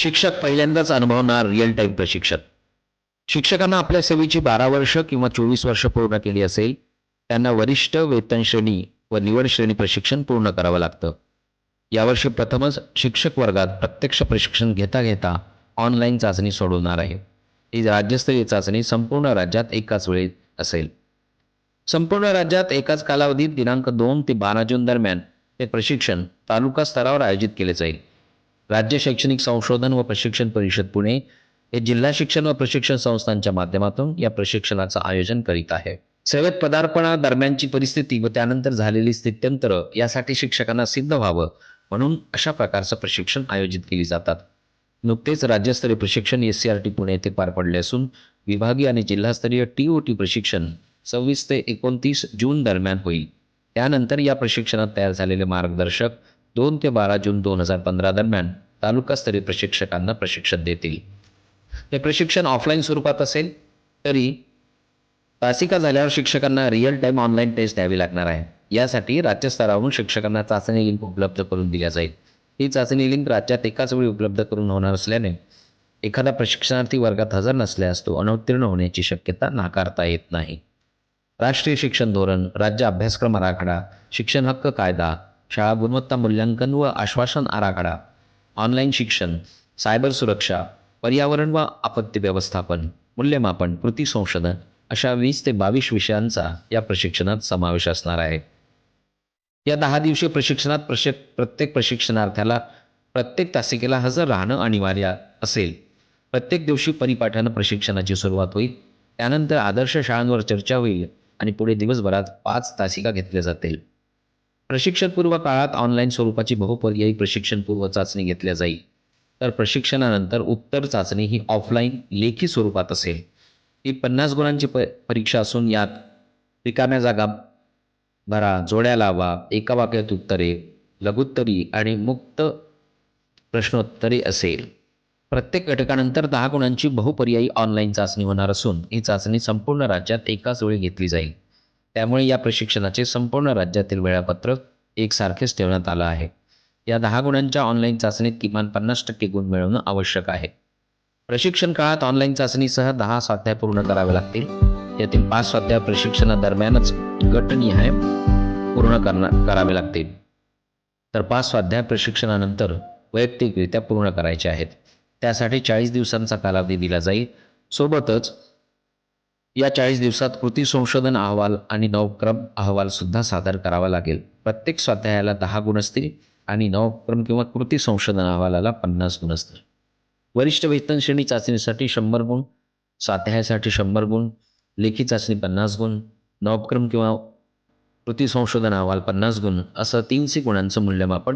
शिक्षक पहिल्यांदाच अनुभवणार real time प्रशिक्षण शिक्षकांना आपल्या सेवेची बारा वर्ष किंवा चोवीस वर्ष पूर्ण केली असेल त्यांना वरिष्ठ वेतन श्रेणी व निवड श्रेणी प्रशिक्षण पूर्ण करावं लागतं. यावर्षी प्रथमच शिक्षक वर्गात प्रत्यक्ष प्रशिक्षण घेता घेता ऑनलाईन चाचणी सोडवणार आहे. ही राज्यस्तरीय चाचणी संपूर्ण राज्यात एकाच वेळी असेल. संपूर्ण राज्यात एकाच कालावधीत दिनांक दोन ते बारा जून दरम्यान हे प्रशिक्षण तालुका स्तरावर आयोजित केले जाईल. राज्य शैक्षणिक संशोधन व प्रशिक्षण परिषद पुणे हे जिल्हा शिक्षण व प्रशिक्षण संस्थांच्या माध्यमातून या प्रशिक्षणाचं आयोजन करीत आहे. सेवेत पदार्पणादरम्यानची परिस्थिती व त्यानंतर झालेली स्थित्यंतर यासाठी शिक्षकांना सिद्ध व्हावं म्हणून अशा प्रकारचं प्रशिक्षण आयोजित केली जातात. नुकतेच राज्यस्तरीय प्रशिक्षण S C R T Pune येथे पार पडले असून विभागीय आणि जिल्हास्तरीय टी ओ टी प्रशिक्षण सव्वीस ते एकोणतीस जून दरम्यान होईल. त्यानंतर या प्रशिक्षणात तयार झालेले मार्गदर्शक दोन ते बारा जून दोन हजार पंधरा दरम्यान तालुकास्तरीय प्रशिक्षकांना प्रशिक्षण देतील. हे प्रशिक्षण ऑफलाईन स्वरूपात असेल तरी तासिका झाल्यावर शिक्षकांना रिअल टाईम ऑनलाईन टेस्ट द्यावी लागणार आहे. यासाठी राज्यस्तरावरून शिक्षकांना चाचणी लिंक उपलब्ध करून दिल्या जाईल. ही चाचणी लिंक राज्यात एकाच वेळी उपलब्ध करून होणार असल्याने एखादा प्रशिक्षणार्थी वर्गात हजर नसल्यास तो अनुत्तीर्ण होण्याची शक्यता नाकारता येत नाही. राष्ट्रीय शिक्षण धोरण राज्य अभ्यासक्रम आराखडा शिक्षण हक्क कायदा शाळा गुणवत्ता मूल्यांकन व आश्वासन आराखडा ऑनलाईन शिक्षण सायबर सुरक्षा पर्यावरण व आपत्ती व्यवस्थापन मूल्यमापन कृती संशोधन अशा वीस ते बावीस विषयांचा या प्रशिक्षणात समावेश असणार आहे. या दहा दिवसीय प्रशिक्षणात प्रशिक प्रत्येक प्रशिक्षणार्थ्याला प्रत्येक तासिकेला हजर राहणं अनिवार्य असेल. प्रत्येक दिवशी परिपाठानं प्रशिक्षणाची सुरुवात होईल. त्यानंतर आदर्श शाळांवर चर्चा होईल आणि पुढे दिवसभरात पाच तासिका घेतल्या जातील. प्रशिक्षणपूर्व काळात ऑनलाईन स्वरूपाची बहुपर्यायी प्रशिक्षणपूर्व चाचणी घेतल्या जाईल तर प्रशिक्षणानंतर उत्तर चाचणी ही ऑफलाईन लेखी स्वरूपात असेल. ही पन्नास गुणांची प परीक्षा असून यात रिकाम्या जागा भरा जोड्या लावा एका वाक्यात उत्तरे लघुत्तरी आणि मुक्त प्रश्नोत्तरे असेल. प्रत्येक घटकानंतर दहा गुणांची बहुपर्यायी ऑनलाईन चाचणी होणार असून ही चाचणी संपूर्ण राज्यात एकाच वेळी घेतली जाईल. त्यामुळे या प्रशिक्षणाचे संपूर्ण राज्यातील वेळापत्रक एकसारखेच ठेवण्यात आलं आहे. या दहा गुणांच्या ऑनलाईन चाचणीत किमान पन्नास टक्के गुण मिळवणं आवश्यक आहे. प्रशिक्षण काळात ऑनलाईन चाचणीसह दहा स्वाध्याय पूर्ण करावे लागतील. यातील पाच स्वाध्याय प्रशिक्षणादरम्यानच गटनिहाय पूर्ण करणार करावे लागतील. तर पाच स्वाध्याय प्रशिक्षणानंतर वैयक्तिकरित्या पूर्ण करायचे आहेत. त्यासाठी चाळीस दिवसांचा कालावधी दिला जाईल. सोबतच या चाळीस दिवसात कृती संशोधन अहवाल आणि नवक्रम अहवालसुद्धा सादर करावा लागेल. प्रत्येक स्वाध्यायाला दहा गुण असतील आणि नवक्रम किंवा कृती संशोधन अहवालाला पन्नास गुण असतील वरिष्ठ वेतन श्रेणी चाचणीसाठी शंभर गुण स्वाध्यायासाठी शंभर गुण लेखी चाचणी पन्नास गुण नवक्रम किंवा कृती संशोधन अहवाल पन्नास गुण असं तीनशे गुणांचं मूल्यमापन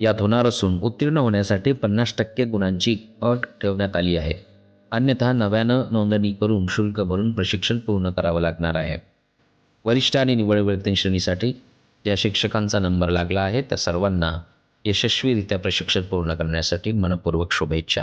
यात होणार असून उत्तीर्ण होण्यासाठी पन्नास टक्के गुणांची अट ठेवण्यात आली आहे. अन्यथा नव्यानं नोंदणी करून शुल्क भरून प्रशिक्षण पूर्ण करावं लागणार आहे. वरिष्ठ आणि निवड वेतन श्रेणीसाठी ज्या शिक्षकांचा नंबर लागला आहे त्या सर्वांना यशस्वीरित्या प्रशिक्षण पूर्ण करण्यासाठी मनपूर्वक शुभेच्छा.